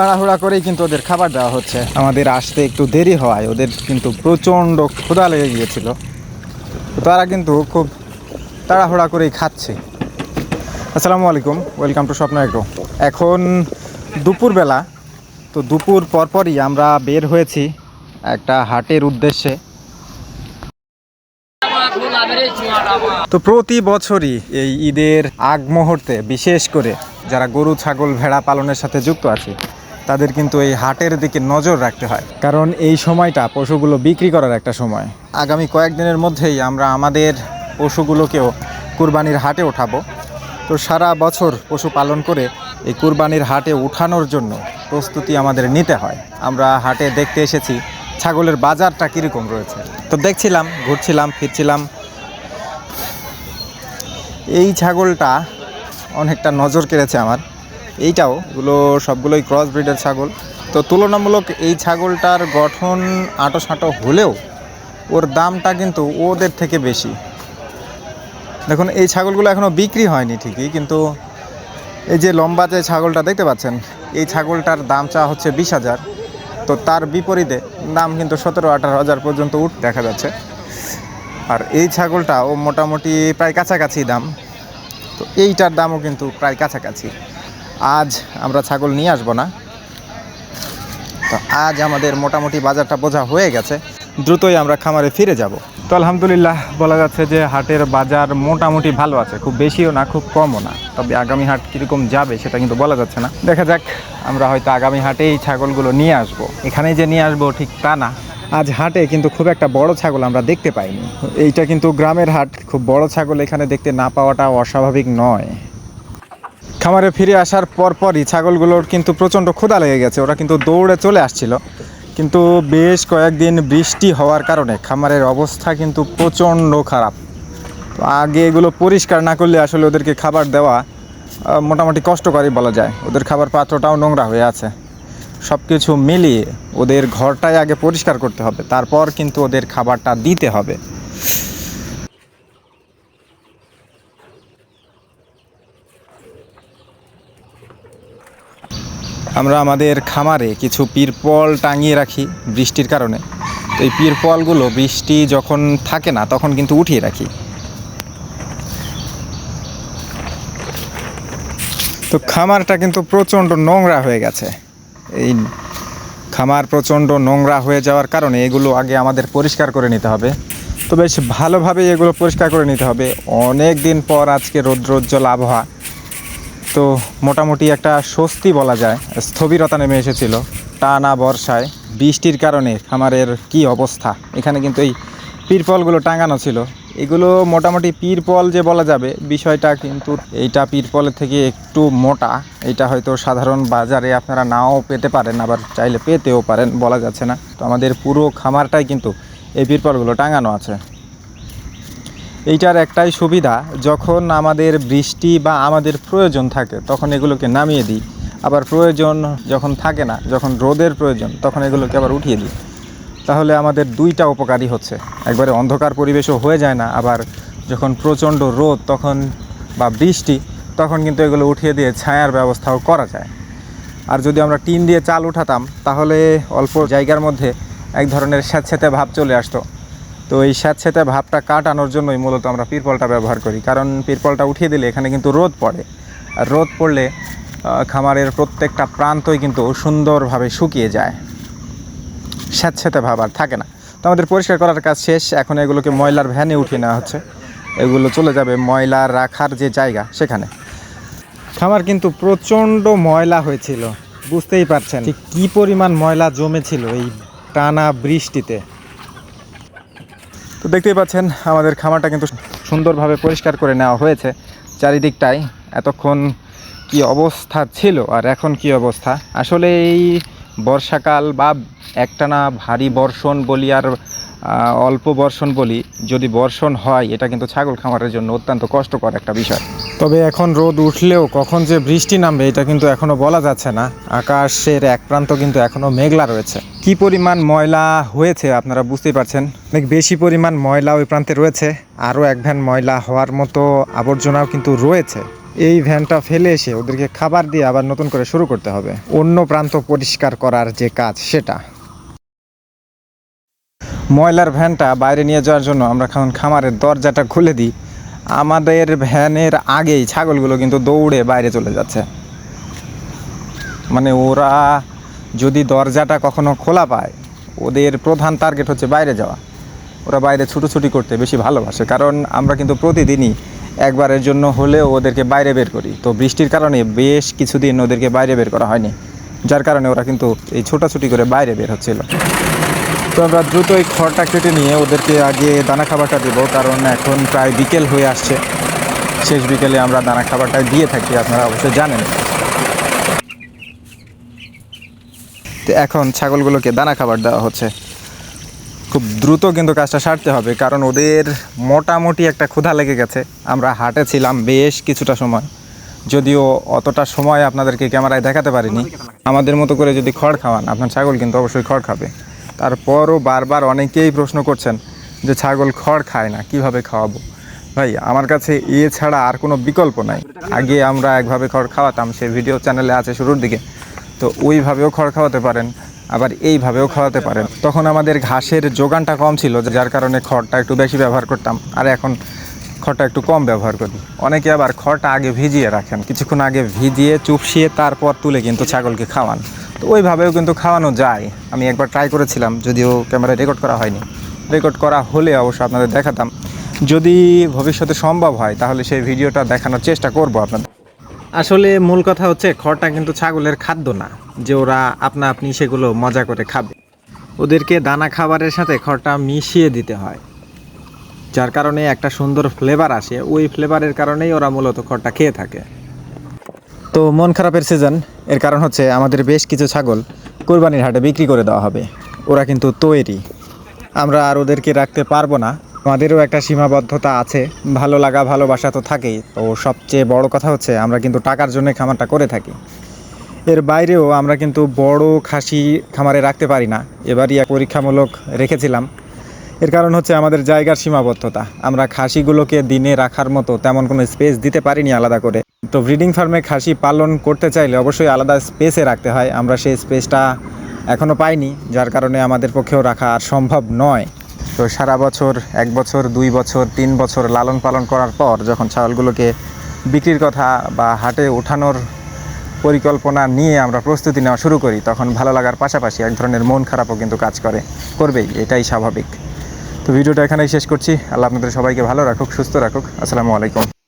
তাড়াহুড়া করেই কিন্তু ওদের খাবার দেওয়া হচ্ছে। আমাদের আসতে একটু দেরি হওয়ায় ওদের কিন্তু প্রচণ্ড ক্ষুধা লেগে গিয়েছিল। তারা কিন্তু খুব তাড়াহুড়া করেই খাচ্ছে। আসসালামু আলাইকুম, ওয়েলকাম টু স্বপ্ন এগ্রো। এখন দুপুরবেলা, তো দুপুর পরপরই আমরা বের হয়েছি একটা হাটের উদ্দেশ্যে। তো প্রতি বছরই এই ঈদের আগ মুহূর্তে বিশেষ করে যারা গরু, ছাগল, ভেড়া পালনের সাথে যুক্ত আছে তাদের কিন্তু এই হাটের দিকে নজর রাখতে হয়। কারণ এই সময়টা পশুগুলো বিক্রি করার একটা সময়। আগামী কয়েকদিনের মধ্যেই আমরা আমাদের পশুগুলোকেও কুরবানির হাটে ওঠাবো। তো সারা বছর পশু পালন করে এই কুরবানির হাটে উঠানোর জন্য প্রস্তুতি আমাদের নিতে হয়। আমরা হাটে দেখতে এসেছি ছাগলের বাজারটা কীরকম রয়েছে। তো দেখছিলাম, ঘুরছিলাম, ফিরছিলাম। এই ছাগলটা অনেকটা নজর কেড়েছে আমার। এইটাও, এগুলো সবগুলোই ক্রস ব্রিডের ছাগল। তো তুলনামূলক এই ছাগলটার গঠন আঁটো সাঁটো হলেও ওর দামটা কিন্তু ওদের থেকে বেশি। দেখুন, এই ছাগলগুলো এখনও বিক্রি হয়নি ঠিকই, কিন্তু এই যে লম্বা যে ছাগলটা দেখতে পাচ্ছেন, এই ছাগলটার দাম চা হচ্ছে বিশ হাজার। তো তার বিপরীতে দাম কিন্তু সতেরো, আঠারো হাজার পর্যন্ত উঠ দেখা যাচ্ছে। আর এই ছাগলটা ও মোটামুটি প্রায় কাছাকাছি দাম। তো এইটার দামও কিন্তু প্রায় কাছাকাছি। আজ আমরা ছাগল নিয়ে আসব না। তো আজ আমাদের মোটামুটি বাজারটা বোঝা হয়ে গেছে। দ্রুতই আমরা খামারে ফিরে যাব। তো আলহামদুলিল্লাহ বলা যাচ্ছে যে হাটের বাজার মোটামুটি ভালো আছে খুব বেশিও না খুব কমও না। তবে আগামী হাট কীরকম যাবে সেটা কিন্তু বলা যাচ্ছে না। দেখা যাক আমরা হয়তো আগামী হাটে এই ছাগলগুলো নিয়ে আসব। এখানেই যে নিয়ে আসব ঠিক তা না। আজ হাটে কিন্তু খুব একটা বড় ছাগল আমরা দেখতে পাইনি। এইটা কিন্তু গ্রামের হাট খুব বড় ছাগল এখানে দেখতে না পাওয়াটা অস্বাভাবিক নয়। খামারে ফিরে আসার পরপরই ছাগলগুলোর কিন্তু প্রচণ্ড ক্ষুধা লেগে গেছে। ওরা কিন্তু দৌড়ে চলে আসছিল। কিন্তু বেশ কয়েকদিন বৃষ্টি হওয়ার কারণে খামারের অবস্থা কিন্তু প্রচণ্ড খারাপ। তো আগে এগুলো পরিষ্কার না করলে আসলে ওদেরকে খাবার দেওয়া মোটামুটি কষ্টকরই বলা যায়। ওদের খাবার পাত্রটাও নোংরা হয়ে আছে। সব কিছু মিলিয়ে ওদের ঘরটাই আগে পরিষ্কার করতে হবে। তারপর কিন্তু ওদের খাবারটা দিতে হবে। আমরা আমাদের খামারে কিছু পিরপল টাঙিয়ে রাখি বৃষ্টির কারণে। তো এই পিরপলগুলো বৃষ্টি যখন থাকে না, তখন কিন্তু উঠিয়ে রাখি। তো খামারটা কিন্তু প্রচণ্ড নোংরা হয়ে গেছে। এই খামার প্রচণ্ড নোংরা হয়ে যাওয়ার কারণে এগুলো আগে আমাদের পরিষ্কার করে নিতে হবে। তো বেশ ভালোভাবে এগুলো পরিষ্কার করে নিতে হবে। অনেক দিন পর আজকে রৌদ্রোজ্জ্বল আবহাওয়া। তো মোটামুটি একটা স্বস্তি বলা যায়। স্থবিরতা নেমে এসেছিল, টানা বর্ষায়। বৃষ্টির কারণে খামারের কি অবস্থা? এখানে কিন্তু এই পিরপলগুলো টাঙানো ছিল। এগুলো মোটামুটি পিরপল যে বলা যাবে, বিষয়টা কিন্তু এইটা পিরপলের থেকে একটু মোটা। এটা হয়তো সাধারণ বাজারে আপনারা নাও পেতে পারেন, আবার চাইলে পেতেও পারেন, বলা যাচ্ছে না। তো আমাদের পুরো খামারটাই কিন্তু এই পিরপলগুলো টাঙানো আছে। এইটার একটাই সুবিধা, যখন আমাদের বৃষ্টি বা আমাদের প্রয়োজন থাকে, তখন এগুলোকে নামিয়ে দিই। আবার প্রয়োজন যখন থাকে না, যখন রোদের প্রয়োজন, তখন এগুলোকে আবার উঠিয়ে দিই। তাহলে আমাদের দুইটা উপকারী হচ্ছে। একবারে অন্ধকার পরিবেশও হয়ে যায় না, আবার যখন প্রচণ্ড রোদ তখন বা বৃষ্টি, তখন কিন্তু এগুলো উঠিয়ে দিয়ে ছায়ার ব্যবস্থাও করা যায়। আর যদি আমরা টিন দিয়ে চাল উঠাতাম, তাহলে অল্প জায়গার মধ্যে এক ধরনের স্যাঁতস্যাঁতে ভাব চলে আসতো। তো এই স্যাঁতস্যাঁতে ভাবটা কাটানোর জন্যই মূলত আমরা পিরপলটা ব্যবহার করি। কারণ পিরপলটা উঠিয়ে দিলে এখানে কিন্তু রোদ পড়ে। আর রোদ পড়লে খামারের প্রত্যেকটা প্রান্তই কিন্তু সুন্দরভাবে শুকিয়ে যায়। স্যাঁতস্যাঁতে ভাব আর থাকে না। তো আমাদের পরিষ্কার করার কাজ শেষ। এখন এগুলোকে ময়লার ভ্যানে উঠিয়ে নেওয়া হচ্ছে। এগুলো চলে যাবে ময়লা রাখার যে জায়গা সেখানে। খামার কিন্তু প্রচণ্ড ময়লা হয়েছিল। বুঝতেই পারছেন কী পরিমাণ ময়লা জমেছিল এই টানা বৃষ্টিতে। তো দেখতেই পাচ্ছেন, আমাদের খামারটা কিন্তু সুন্দরভাবে পরিষ্কার করে নেওয়া হয়েছে চারিদিকটাই। এতক্ষণ কি অবস্থা ছিল আর এখন কি অবস্থা? আসলে এই বর্ষাকাল বা একটানা ভারী বর্ষণ বলি আর অল্প বর্ষণ বলি যদি বর্ষণ হয়, এটা কিন্তু ছাগল খামারের জন্য অত্যন্ত কষ্টকর একটা বিষয়। তবে এখন রোদ উঠলেও কখন যে বৃষ্টি নামবে, এটা কিন্তু এখনও বলা যাচ্ছে না। আকাশের এক প্রান্ত কিন্তু এখনও মেঘলা রয়েছে। কি পরিমাণ ময়লা হয়েছে আপনারা বুঝতেই পারছেন? অনেক বেশি পরিমাণ ময়লা ওই প্রান্তে রয়েছে। আরও এক ভ্যান ময়লা হওয়ার মতো আবর্জনাও কিন্তু রয়েছে। এই ভ্যানটা ফেলে এসে ওদেরকে খাবার দিয়ে আবার নতুন করে শুরু করতে হবে। অন্য প্রান্ত পরিষ্কার করার যে কাজ, সেটা। ময়লার ভ্যানটা বাইরে নিয়ে যাওয়ার জন্য আমরা খামারের দরজাটা খুলে দিই। আমাদের ভ্যানের আগেই ছাগলগুলো কিন্তু দৌড়ে বাইরে চলে যাচ্ছে। মানে ওরা যদি দরজাটা কখনো খোলা পায়, ওদের প্রধান টার্গেট হচ্ছে বাইরে যাওয়া। ওরা বাইরে ছুটোছুটি করতে বেশি ভালোবাসে, কারণ আমরা কিন্তু প্রতিদিনই একবারের জন্য হলেও ওদেরকে বাইরে বের করি। তো বৃষ্টির কারণে বেশ কিছুদিন ওদেরকে বাইরে বের করা হয়নি, যার কারণে ওরা কিন্তু এই ছোটাছুটি করে বাইরে বের হচ্ছিল। তো আমরা দ্রুত এই খড়টা কেটে নিয়ে ওদেরকে আগে দানা খাবারটা দেবো, কারণ এখন প্রায় বিকেল হয়ে আসছে। শেষ বিকেলে আমরা দানা খাবারটা দিয়ে থাকি, আপনারা অবশ্যই জানেন। তো এখন ছাগলগুলোকে দানা খাবার দেওয়া হচ্ছে। খুব দ্রুত কিন্তু কাজটা সারতে হবে, কারণ ওদের মোটামুটি একটা ক্ষুধা লেগে গেছে। আমরা হাটে ছিলাম বেশ কিছুটা সময়, যদিও অতটা সময় আপনাদেরকে ক্যামেরায় দেখাতে পারিনি। আমাদের মতো করে যদি খড় খাওয়ান, আপনার ছাগল কিন্তু অবশ্যই খড় খাবে। তারপরও বারবার অনেকেই প্রশ্ন করছেন যে ছাগল খড় খায় না, কীভাবে খাওয়াবো? ভাই, আমার কাছে এ ছাড়া আর কোনো বিকল্প নাই। আগে আমরা একভাবে খড় খাওয়াতাম, সে ভিডিও চ্যানেলে আছে শুরুর দিকে। তো ওইভাবেও খড় খাওয়াতে পারেন, আবার এইভাবেও খাওয়াতে পারেন। তখন আমাদের ঘাসের যোগানটা কম ছিল, যার কারণে খড়টা একটু বেশি ব্যবহার করতাম। আর এখন খড়টা একটু কম ব্যবহার করি। অনেকে আবার খড়টা আগে ভিজিয়ে রাখেন। কিছুক্ষণ আগে ভিজিয়ে চুপসিয়ে তারপর তুলে কিন্তু ছাগলকে খাওয়ান। তো ওইভাবেও কিন্তু খাওয়ানো যায়। আমি একবার ট্রাই করেছিলাম, যদিও ক্যামেরায় রেকর্ড করা হয়নি। রেকর্ড করা হলে অবশ্য আপনাদের দেখাতাম। যদি ভবিষ্যতে সম্ভব হয়, তাহলে সেই ভিডিওটা দেখানোর চেষ্টা করব আপনাদের। আসলে মূল কথা হচ্ছে, খড়টা কিন্তু ছাগলের খাদ্য না, যে ওরা আপনা আপনি সেগুলো মজা করে খাবে। ওদেরকে দানা খাবারের সাথে খড়টা মিশিয়ে দিতে হয়। যার কারণে একটা সুন্দর ফ্লেভার আসে। ওই ফ্লেভারের কারণেই ওরা মূলত খড়টা খেয়ে থাকে। তো মন খারাপের সিজন এর কারণ হচ্ছে আমাদের বেশ কিছু ছাগল কোরবানির হাটে বিক্রি করে দেওয়া হবে। ওরা কিন্তু তৈরি। আমরা আর ওদেরকে রাখতে পারব না। আমাদেরও একটা সীমাবদ্ধতা আছে। ভালো লাগা, ভালোবাসা তো থাকেই। তো সবচেয়ে বড় কথা হচ্ছে আমরা কিন্তু টাকার জন্য খামারটা করে থাকি। এর বাইরেও আমরা কিন্তু বড় খাসি খামারে রাখতে পারি না। এবারই এক পরীক্ষামূলক রেখেছিলাম। এর কারণ হচ্ছে আমাদের জায়গার সীমাবদ্ধতা। আমরা খাসিগুলোকে দিনে রাখার মতো তেমন কোনো স্পেস দিতে পারিনি আলাদা করে। তো ব্রিডিং ফার্মে খাসি পালন করতে চাইলে অবশ্যই আলাদা স্পেসে রাখতে হয়। আমরা সেই স্পেসটা এখনও পাইনি, যার কারণে আমাদের পক্ষেও রাখা আর সম্ভব নয়। তো সারা বছর, এক বছর, দুই বছর, তিন বছর লালন পালন করার পর যখন ছাগলগুলোকে বিক্রির কথা বা হাটে ওঠানোর পরিকল্পনা নিয়ে আমরা প্রস্তুতি নেওয়া শুরু করি, তখন ভালো লাগার পাশাপাশি এক ধরনের মন খারাপও কিন্তু কাজ করে, করবেই, এটাই স্বাভাবিক। তো ভিডিওটা এখানেই শেষ করছি। আল্লাহ আপনাদের সবাইকে ভালো রাখুক, সুস্থ রাখুক। আসসালামু আলাইকুম।